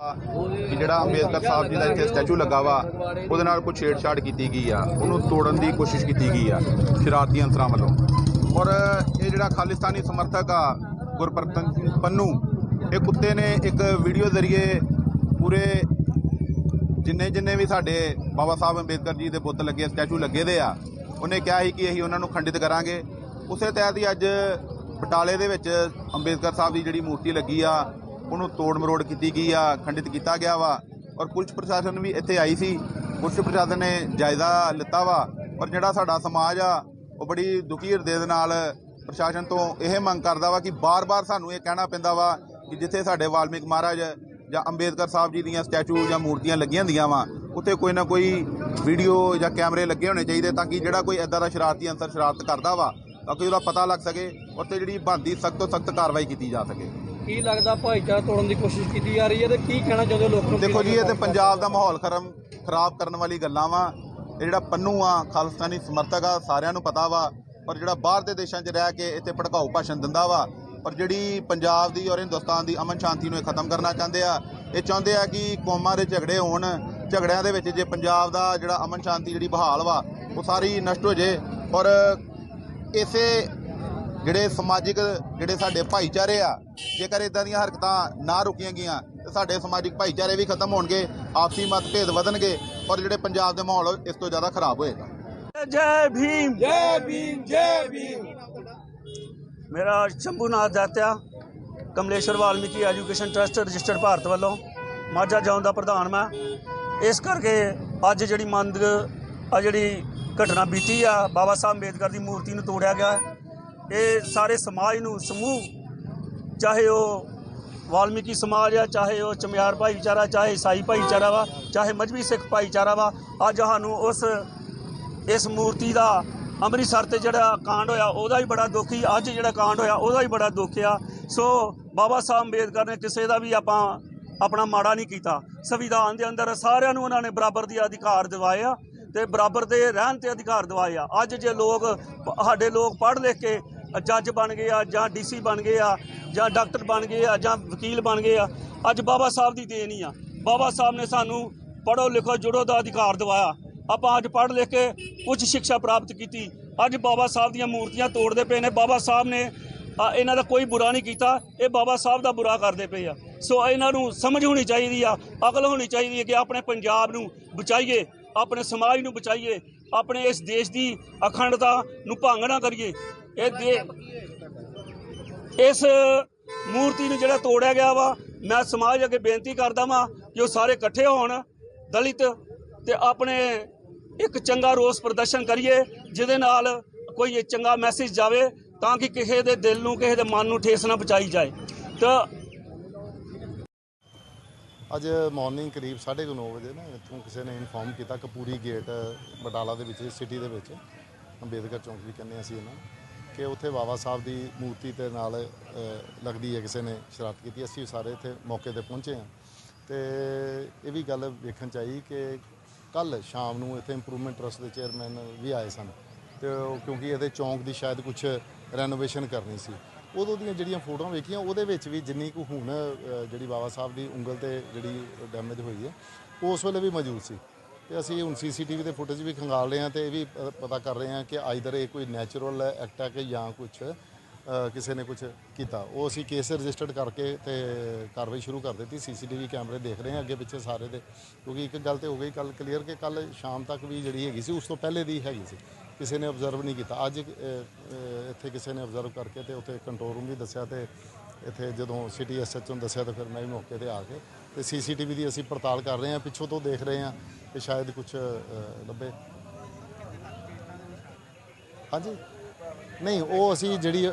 ਕਿ ਜਿਹੜਾ ਅੰਬੇਦਕਰ ਸਾਹਿਬ ਜੀ ਦਾ ਇੱਥੇ ਸਟੈਚੂ ਲੱਗਾ ਵਾ, ਉਹਦੇ ਨਾਲ ਕੋਈ ਛੇੜਛਾੜ ਕੀਤੀ ਗਈ ਆ। ਉਹਨੂੰ ਤੋੜਨ ਦੀ ਕੋਸ਼ਿਸ਼ ਕੀਤੀ ਗਈ ਆ, ਸ਼ਰਾਰਤੀ ਅੰਸਰਾਂ ਵੱਲੋਂ। ਔਰ ਇਹ ਜਿਹੜਾ ਖਾਲਿਸਤਾਨੀ ਸਮਰਥਕ ਆ, ਗੁਰਪ੍ਰਤਨ ਸਿੰਘ ਪੰਨੂ, ਇਹ ਕੁੱਤੇ ਨੇ ਇੱਕ ਵੀਡੀਓ ਜ਼ਰੀਏ ਪੂਰੇ ਜਿੰਨੇ ਜਿੰਨੇ ਵੀ ਸਾਡੇ ਬਾਬਾ ਸਾਹਿਬ ਅੰਬੇਦਕਰ ਜੀ ਦੇ ਬੁੱਤ ਲੱਗੇ, ਸਟੈਚੂ ਲੱਗੇ ਦੇ ਆ, ਉਹਨੇ ਕਿਹਾ ਸੀ ਕਿ ਅਸੀਂ ਉਹਨਾਂ ਨੂੰ ਖੰਡਿਤ ਕਰਾਂਗੇ। ਉਸੇ ਤਹਿਤ ਹੀ ਅੱਜ ਬਟਾਲੇ ਦੇ ਵਿੱਚ ਅੰਬੇਦਕਰ ਸਾਹਿਬ ਦੀ ਜਿਹੜੀ ਮੂਰਤੀ ਲੱਗੀ ਆ ਉਹਨੂੰ ਤੋੜ ਮਰੋੜ ਕੀਤੀ ਗਈ ਆ, ਖੰਡਿਤ ਕੀਤਾ ਗਿਆ ਵਾ। ਔਰ ਪੁਲਿਸ ਪ੍ਰਸ਼ਾਸਨ ਵੀ ਇੱਥੇ ਆਈ ਸੀ। ਪੁਲਿਸ ਪ੍ਰਸ਼ਾਸਨ ਨੇ ਜਾਇਜ਼ਾ ਲਿੱਤਾ ਵਾ। ਔਰ ਜਿਹੜਾ ਸਾਡਾ ਸਮਾਜ ਆ, ਉਹ ਬੜੀ ਦੁਖੀ ਹਿਰਦੇ ਦੇ ਨਾਲ ਪ੍ਰਸ਼ਾਸਨ ਤੋਂ ਇਹ ਮੰਗ ਕਰਦਾ ਵਾ ਕਿ ਬਾਰ-ਬਾਰ ਸਾਨੂੰ ਇਹ ਕਹਿਣਾ ਪੈਂਦਾ ਵਾ ਕਿ ਜਿੱਥੇ ਸਾਡੇ ਵਾਲਮੀਕ ਮਹਾਰਾਜ ਜਾਂ ਅੰਬੇਦਕਰ ਸਾਹਿਬ ਜੀ ਦੀਆਂ ਸਟੈਚੂ ਜਾਂ ਮੂਰਤੀਆਂ ਲੱਗੀਆਂ ਹੁੰਦੀਆਂ ਵਾ, ਉੱਥੇ ਕੋਈ ਨਾ ਕੋਈ ਵੀਡੀਓ ਜਾਂ ਕੈਮਰੇ ਲੱਗੇ ਹੋਣੇ ਚਾਹੀਦੇ ਤਾਂ ਕਿ ਜਿਹੜਾ ਕੋਈ ਐਦਾਂ ਦਾ ਸ਼ਰਾਰਤੀ ਅੰਸਰ ਸ਼ਰਾਰਤ ਕਰਦਾ ਵਾ, ਤਾਂ ਕਿ ਉਹਦਾ ਪਤਾ ਲੱਗ ਸਕੇ ਔਰ ਤੇ ਜਿਹੜੀ ਬਣਦੀ ਸਖਤ ਤੋਂ ਸਖਤ ਕਾਰਵਾਈ ਕੀਤੀ ਜਾ ਸਕੇ। ਕੀ ਲੱਗਦਾ ਭਾਈਚਾਰਾ ਤੋੜਨ ਦੀ ਕੋਸ਼ਿਸ਼ ਕੀਤੀ ਜਾ ਰਹੀ ਹੈ ਤੇ ਕੀ ਕਹਿਣਾ ਚਾਹੁੰਦੇ ਹੋ ਲੋਕ ਨੂੰ? ਦੇਖੋ ਜੀ, ਇਹ ਤੇ ਪੰਜਾਬ ਦਾ ਮਾਹੌਲ ਖਰਮ, ਖਰਾਬ ਕਰਨ ਵਾਲੀ ਗੱਲਾਂ ਵਾ। ਇਹ ਜਿਹੜਾ ਪੰਨੂ ਆ, ਖਾਲਿਸਤਾਨੀ ਸਮਰਥਕ ਆ, ਸਾਰਿਆਂ ਨੂੰ ਪਤਾ ਵਾ। ਔਰ ਜਿਹੜਾ ਬਾਹਰ ਦੇ ਦੇਸ਼ਾਂ 'ਚ ਰਹਿ ਕੇ ਇੱਥੇ ਭੜਕਾਊ ਭਾਸ਼ਣ ਦਿੰਦਾ ਵਾ ਔਰ ਜਿਹੜੀ ਪੰਜਾਬ ਦੀ ਔਰ ਹਿੰਦੁਸਤਾਨ ਦੀ ਅਮਨ ਸ਼ਾਂਤੀ ਨੂੰ ਇਹ ਖਤਮ ਕਰਨਾ ਚਾਹੁੰਦੇ ਆ, ਇਹ ਚਾਹੁੰਦੇ ਆ ਕਿ ਕੌਮਾਂ ਦੇ ਝਗੜੇ ਹੋਣ, ਝਗੜਿਆਂ ਦੇ ਵਿੱਚ ਜੇ ਪੰਜਾਬ ਦਾ ਜਿਹੜਾ ਅਮਨ ਸ਼ਾਂਤੀ ਜਿਹੜੀ ਬਹਾਲ ਵਾ, ਉਹ ਸਾਰੀ ਨਸ਼ਟ ਹੋ ਜੇ। ਔਰ ਇਸੇ ਜਿਹੜੇ ਸਮਾਜਿਕ ਜਿਹੜੇ ਸਾਡੇ ਭਾਈਚਾਰੇ ਆ ਜੇਕਰ ਇਦਾਂ ਦੀਆਂ ਹਰਕਤਾਂ ਨਾ ਰੁਕੀਆਂ ਗਈਆਂ ਤੇ ਸਾਡੇ ਸਮਾਜਿਕ ਭਾਈਚਾਰੇ ਵੀ ਖਤਮ ਹੋਣਗੇ ਆਪਸੀ ਮਤਭੇਦ ਵਧਣਗੇ ਔਰ ਜਿਹੜੇ ਪੰਜਾਬ ਦੇ ਮਾਹੌਲ ਇਸ ਤੋਂ ਜ਼ਿਆਦਾ ਖਰਾਬ ਹੋਏਗਾ। ਜੈ ਭੀਮ। ਜੈ ਭੀਮ ਜੈ ਭੀਮ। ਮੇਰਾ Shambhunath ਦਾਤਿਆ Kamleshwar Valmiki education trust registered Bharat ਵੱਲੋਂ ਮਾਝਾ ਜੌਨ ਦਾ ਪ੍ਰਧਾਨ ਮੈਂ। ਇਸ ਕਰਕੇ ਅੱਜ ਜਿਹੜੀ ਮੰਦ ਆ ਜਿਹੜੀ ਘਟਨਾ ਬੀਤੀ ਆ ਬਾਬਾ ਸਾਹਿਬ ਅੰਬੇਦਕਰ ਦੀ ਮੂਰਤੀ ਨੂੰ ਤੋੜਿਆ ਗਿਆ। ਇਹ ਸਾਰੇ ਸਮਾਜ ਨੂੰ, ਸਮੂਹ, ਚਾਹੇ ਉਹ ਵਾਲਮੀਕੀ ਸਮਾਜ ਆ, ਚਾਹੇ ਉਹ ਚਮਿਆਰ ਭਾਈਚਾਰਾ, ਚਾਹੇ ਈਸਾਈ ਭਾਈਚਾਰਾ ਵਾ, ਚਾਹੇ ਮਜਬੀ ਸਿੱਖ ਭਾਈਚਾਰਾ ਵਾ ਅੱਜ ਸਾਨੂੰ ਉਸ, ਇਸ ਮੂਰਤੀ ਦਾ ਅੰਮ੍ਰਿਤਸਰ ਤੇ ਜਿਹੜਾ ਕਾਂਡ ਹੋਇਆ, ਉਹਦਾ ਵੀ ਬੜਾ ਦੁਖੀ ਅੱਜ ਜਿਹੜਾ ਕਾਂਡ ਹੋਇਆ, ਉਹਦਾ ਵੀ ਬੜਾ ਦੁੱਖ ਆ। ਸੋ ਬਾਬਾ ਸਾਹਿਬ ਅੰਬੇਦਕਰ ਨੇ ਕਿਸੇ ਦਾ ਵੀ ਆਪਾਂ ਆਪਣਾ ਮਾੜਾ ਨਹੀਂ ਕੀਤਾ। ਸੰਵਿਧਾਨ ਦੇ ਅੰਦਰ ਸਾਰਿਆਂ ਨੂੰ ਉਹਨਾਂ ਨੇ ਬਰਾਬਰ ਦੀ ਅਧਿਕਾਰ ਦਿਵਾਏ ਆ ਤੇ ਬਰਾਬਰ ਦੇ ਰਹਿਣ ਤੇ ਅਧਿਕਾਰ ਦਿਵਾਏ ਆ। ਅੱਜ ਜੇ ਲੋਕ, ਸਾਡੇ ਲੋਕ ਪੜ੍ਹ ਲਿਖ ਕੇ ਜੱਜ ਬਣ ਗਏ ਆ, ਜਾਂ ਡੀਸੀ ਬਣ ਗਏ ਆ, ਜਾਂ ਡਾਕਟਰ ਬਣ ਗਏ ਆ, ਜਾਂ ਵਕੀਲ ਬਣ ਗਏ ਆ, ਅੱਜ ਬਾਬਾ ਸਾਹਿਬ ਦੀ ਦੇਣ ਹੀ ਆ। ਬਾਬਾ ਸਾਹਿਬ ਨੇ ਸਾਨੂੰ ਪੜ੍ਹੋ ਲਿਖੋ, ਜੁੜੋ ਦਾ ਅਧਿਕਾਰ ਦਿਵਾਇਆ। ਆਪਾਂ ਅੱਜ ਪੜ੍ਹ ਲਿਖ ਕੇ ਉੱਚ ਸਿੱਖਿਆ ਪ੍ਰਾਪਤ ਕੀਤੀ। ਅੱਜ ਬਾਬਾ ਸਾਹਿਬ ਦੀਆਂ ਮੂਰਤੀਆਂ ਤੋੜਦੇ ਪਏ ਨੇ। ਬਾਬਾ ਸਾਹਿਬ ਨੇ ਇਹਨਾਂ ਦਾ ਕੋਈ ਬੁਰਾ ਨਹੀਂ ਕੀਤਾ। ਇਹ ਬਾਬਾ ਸਾਹਿਬ ਦਾ ਬੁਰਾ ਕਰਦੇ ਪਏ ਆ। ਸੋ ਇਹਨਾਂ ਨੂੰ ਸਮਝ ਹੋਣੀ ਚਾਹੀਦੀ ਆ, ਅਕਲ ਹੋਣੀ ਚਾਹੀਦੀ ਹੈ ਕਿ ਆਪਣੇ ਪੰਜਾਬ ਨੂੰ ਬਚਾਈਏ, ਆਪਣੇ ਸਮਾਜ ਨੂੰ ਬਚਾਈਏ। ਆਪਣੇ ਇਸ ਦੇਸ਼ ਦੀ ਅਖੰਡਤਾ ਨੂੰ ਭੰਗ ਨਾ ਕਰੀਏ। ਇਹ ਦੇ ਇਸ ਮੂਰਤੀ ਨੂੰ ਜਿਹੜਾ ਤੋੜਿਆ ਗਿਆ ਵਾ, ਮੈਂ ਸਮਾਜ ਅੱਗੇ ਬੇਨਤੀ ਕਰਦਾ ਵਾਂ ਕਿ ਉਹ ਸਾਰੇ ਇਕੱਠੇ ਹੋਣ, ਦਲਿਤ ਤੇ ਆਪਣੇ ਇੱਕ ਚੰਗਾ ਰੋਸ ਪ੍ਰਦਰਸ਼ਨ ਕਰੀਏ, ਜਿਹਦੇ ਨਾਲ ਕੋਈ ਚੰਗਾ ਮੈਸੇਜ ਜਾਵੇ ਤਾਂ ਕਿ ਕਿਸੇ ਦੇ ਦਿਲ ਨੂੰ, ਕਿਸੇ ਦੇ ਮਨ ਨੂੰ ਠੇਸ ਨਾ ਪਹੁੰਚਾਈ ਜਾਏ। ਤਾਂ ਅੱਜ ਮਾਰਨਿੰਗ ਕਰੀਬ 9:30 ਵਜੇ ਨਾ ਇੱਥੋਂ ਕਿਸੇ ਨੇ ਇਨਫੋਰਮ ਕੀਤਾ ਕਪੂਰੀ ਗੇਟ ਬਟਾਲਾ ਦੇ ਵਿੱਚ ਸਿਟੀ ਦੇ ਵਿੱਚ, ਅੰਬੇਦਕਰ ਚੌਂਕ ਵੀ ਕਹਿੰਦੇ ਅਸੀਂ ਇਹਨਾਂ ਕਿ ਉੱਥੇ ਬਾਬਾ ਸਾਹਿਬ ਦੀ ਮੂਰਤੀ ਤੇ ਨਾਲ ਲੱਗਦੀ ਹੈ ਕਿਸੇ ਨੇ ਸ਼ਰਾਰਤ ਕੀਤੀ, ਅਸੀਂ ਸਾਰੇ ਇੱਥੇ ਮੌਕੇ ਤੇ ਪਹੁੰਚੇ ਹਾਂ। ਤੇ ਇਹ ਵੀ ਗੱਲ ਵੇਖਣ ਚ ਆਈ ਕਿ ਕੱਲ ਸ਼ਾਮ ਨੂੰ ਇੱਥੇ ਇੰਪਰੂਵਮੈਂਟ ਟਰਸਟ ਦੇ ਚੇਅਰਮੈਨ ਵੀ ਆਏ ਸਨ, ਤੇ ਕਿਉਂਕਿ ਇਹਦੇ ਚੌਂਕ ਦੀ ਸ਼ਾਇਦ ਕੁਝ ਰੈਨੋਵੇਸ਼ਨ ਕਰਨੀ ਸੀ। ਉਦੋਂ ਦੀਆਂ ਜਿਹੜੀਆਂ ਫੋਟੋਆਂ ਵੇਖੀਆਂ, ਉਹਦੇ ਵਿੱਚ ਵੀ ਜਿੰਨੀ ਕੁ ਹੁਣ ਜਿਹੜੀ ਬਾਬਾ ਸਾਹਿਬ ਦੀ ਉਂਗਲ ਤੇ ਜਿਹੜੀ ਡੈਮੇਜ ਹੋਈ ਹੈ ਉਸ ਵੇਲੇ ਵੀ ਮੌਜੂਦ ਸੀ। ਤੇ ਅਸੀਂ ਹੁਣ ਸੀਸੀਟੀਵੀ ਦੇ ਫੁਟੇਜ ਵੀ ਖੰਗਾਲ ਰਹੇ ਹਾਂ ਤੇ ਇਹ ਵੀ ਪਤਾ ਕਰ ਰਹੇ ਹਾਂ ਕਿ ਆਈਦਰ ਇਹ ਕੋਈ ਨੈਚੁਰਲ ਐਕਟ ਹੈ ਕਿ ਜਾਂ ਕੁਝ ਕਿਸੇ ਨੇ ਕੁਝ ਕੀਤਾ। ਉਹ ਅਸੀਂ ਕੇਸ ਰਜਿਸਟਰਡ ਕਰਕੇ ਤੇ ਕਾਰਵਾਈ ਸ਼ੁਰੂ ਕਰ ਦਿੱਤੀ। ਸੀਸੀਟੀਵੀ ਕੈਮਰੇ ਦੇਖ ਰਹੇ ਹਾਂ ਅੱਗੇ ਪਿੱਛੇ ਸਾਰੇ ਦੇ। ਕਿਉਂਕਿ ਇੱਕ ਗੱਲ ਤੇ ਹੋ ਗਈ ਕੱਲ ਕਲੀਅਰ ਕਿ ਕੱਲ ਸ਼ਾਮ ਤੱਕ ਵੀ ਜਿਹੜੀ ਹੈਗੀ ਸੀ, ਉਸ ਤੋਂ ਪਹਿਲੇ ਦੀ ਹੈਗੀ ਸੀ। ਕਿਸੇ ਨੇ ਆਬਜ਼ਰਵ ਨਹੀਂ ਕੀਤਾ। ਅੱਜ ਇੱਥੇ ਕਿਸੇ ਨੇ ਆਬਜ਼ਰਵ ਕਰਕੇ ਤੇ ਉੱਥੇ ਕੰਟਰੋਲ ਰੂਮ ਵੀ ਦੱਸਿਆ ਤੇ ਇੱਥੇ ਜਦੋਂ ਸਿਟੀ ਐਸਐਚਓ ਨੂੰ ਦੱਸਿਆ ਤਾਂ ਫਿਰ ਮੈਂ ਵੀ ਮੌਕੇ ਤੇ ਆ ਕੇ ਤੇ ਸੀਸੀਟੀਵੀ ਦੀ ਅਸੀਂ ਪੜਤਾਲ ਕਰ ਰਹੇ ਹਾਂ, ਪਿੱਛੋਂ ਤੋਂ ਦੇਖ ਰਹੇ ਹਾਂ ਕਿ ਸ਼ਾਇਦ ਕੁਝ ਲੱਭੇ। ਹਾਂਜੀ। ਨਹੀਂ, ਉਹ ਅਸੀਂ ਜਿਹੜੀ